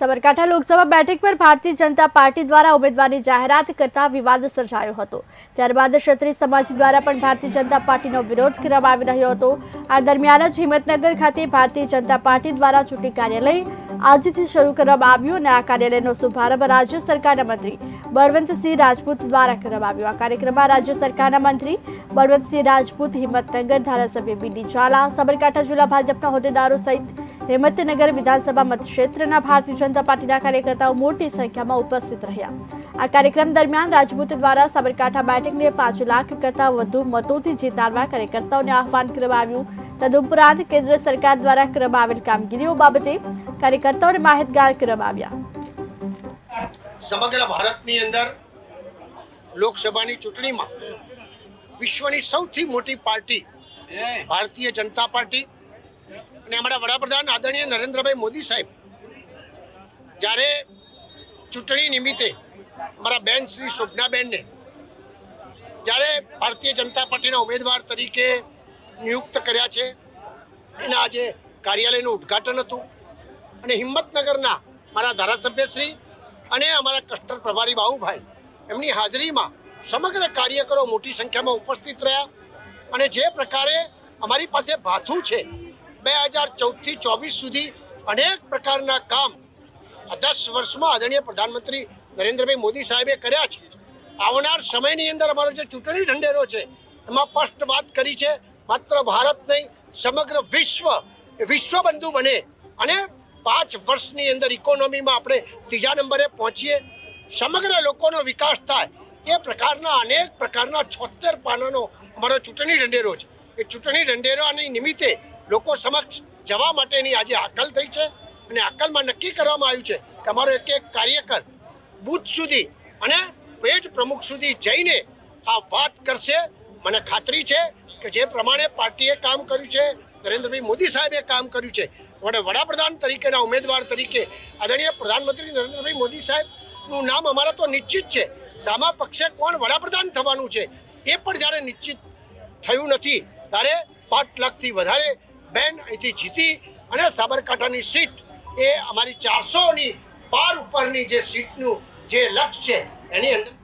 સાબરકાંઠા લોકસભા બેઠક પર ભારતીય જનતા પાર્ટી દ્વારા ઉમેદવારની જાહેરાત કરતા વિવાદ સર્જાયો હતો. ત્યારબાદ ક્ષત્રિય સમાજ દ્વારા પણ ભારતીય જનતા પાર્ટીનો વિરોધ કરવામાં આવી રહ્યો હતો. આ દરમિયાન જ હિંમતનગર ખાતે ભારતીય જનતા પાર્ટી દ્વારા ચૂંટણી કાર્યાલય આજથી શરૂ કરવામાં આવ્યું અને આ કાર્યાલયનો શુભારંભ રાજ્ય સરકારના મંત્રી બળવંતસિંહ રાજપૂત દ્વારા કરવામાં આવ્યો. આ કાર્યક્રમમાં રાજ્ય સરકારના મંત્રી બળવંતસિંહ રાજપૂત, હિંમતનગર ધારાસભ્ય બીડી ઝાલા, સાબરકાંઠા જિલ્લા ભાજપના હોદ્દેદારો સહિત હિંમતનગર વિધાનસભા મતક્ષેત્રના ભારતીય જનતા પાર્ટીના કાર્યકર્તાઓ મોટી સંખ્યામાં ઉપસ્થિત રહ્યા. આ કાર્યક્રમ દરમિયાન રાજપૂત દ્વારા સાબરકાંઠા બેઠકને પાંચ લાખ કરતાં વધુ મતોથી જીતાડવા કાર્યકર્તાઓને આહવાન કરવામાં આવ્યું તદુપરાંત કેન્દ્ર સરકાર દ્વારા કરવામાં આવેલ કામગીરીઓ બાબતે કાર્યકર્તાઓને માહિતગાર કરવામાં આવ્યા સમગ્ર ભારતની અંદર લોકસભાની ચૂંટણીમાં વિશ્વની સૌથી મોટી પાર્ટી ભારતીય જનતા પાર્ટી અને અમારા વડાપ્રધાન આદરણીય નરેન્દ્રભાઈ મોદી સાહેબ, જ્યારે ચૂંટણી નિમિત્તે અમારા બેન શ્રી શોભનાબેનને, જ્યારે ભારતીય જનતા પાર્ટીના ઉમેદવાર તરીકે નિયુક્ત કર્યા છે, એના આજે કાર્યાલયનું ઉદ્ઘાટન હતું. અને હિંમતનગરના મારા ધારાસભ્યશ્રી અને અમારા કસ્ટર પ્રભારી બાહુભાઈ, એમની હાજરીમાં સમગ્ર કાર્યકરો મોટી સંખ્યામાં ઉપસ્થિત રહ્યા. અને જે પ્રકારે અમારી પાસે ભાથું છે બે હજાર ચૌદથી ચોવીસ સુધી અનેક પ્રકારના કામ દસ વર્ષમાં આદરણીય પ્રધાનમંત્રી નરેન્દ્રભાઈ મોદી સાહેબે કર્યા છે. આવનાર સમયની અંદર અમારો જે ચૂંટણી ઢંઢેરો છે, એમાં સ્પષ્ટ વાત કરી છે, માત્ર ભારત નહીં, સમગ્ર વિશ્વ એ વિશ્વબંધુ બને અને પાંચ વર્ષની અંદર ઇકોનોમીમાં આપણે ત્રીજા નંબરે પહોંચીએ. સમગ્ર લોકોનો વિકાસ થાય એ પ્રકારના અનેક પ્રકારના છોતેર પાનાનો અમારો ચૂંટણી ઢંઢેરો છે. એ ચૂંટણી ઢંઢેરાની નિમિત્તે લોકો સમક્ષ જવા માટેની આજે આકલ થઈ છે અને આકલમાં નક્કી કરવામાં આવ્યું છે કે અમારો એક એક કાર્યકર બુથ સુધી અને પેજ પ્રમુખ સુધી જઈને આ વાત કરશે. મને ખાતરી છે કે જે પ્રમાણે પાર્ટીએ કામ કર્યું છે, નરેન્દ્રભાઈ મોદી સાહેબે કામ કર્યું છે, વડે, વડાપ્રધાન તરીકેના ઉમેદવાર તરીકે આદરણીય પ્રધાનમંત્રી નરેન્દ્રભાઈ મોદી સાહેબનું નામ અમારા તો નિશ્ચિત છે. સામા પક્ષે કોણ વડાપ્રધાન થવાનું છે, એ પણ જ્યારે નિશ્ચિત થયું નથી. ત્યારે પાંચ લાખથી વધારે બેન અહીંથી જીતી અને સાબરકાંઠાની સીટ એ અમારી ચારસોની પાર ઉપરની જે સીટનું જે લક્ષ્ય છે, એની અંદર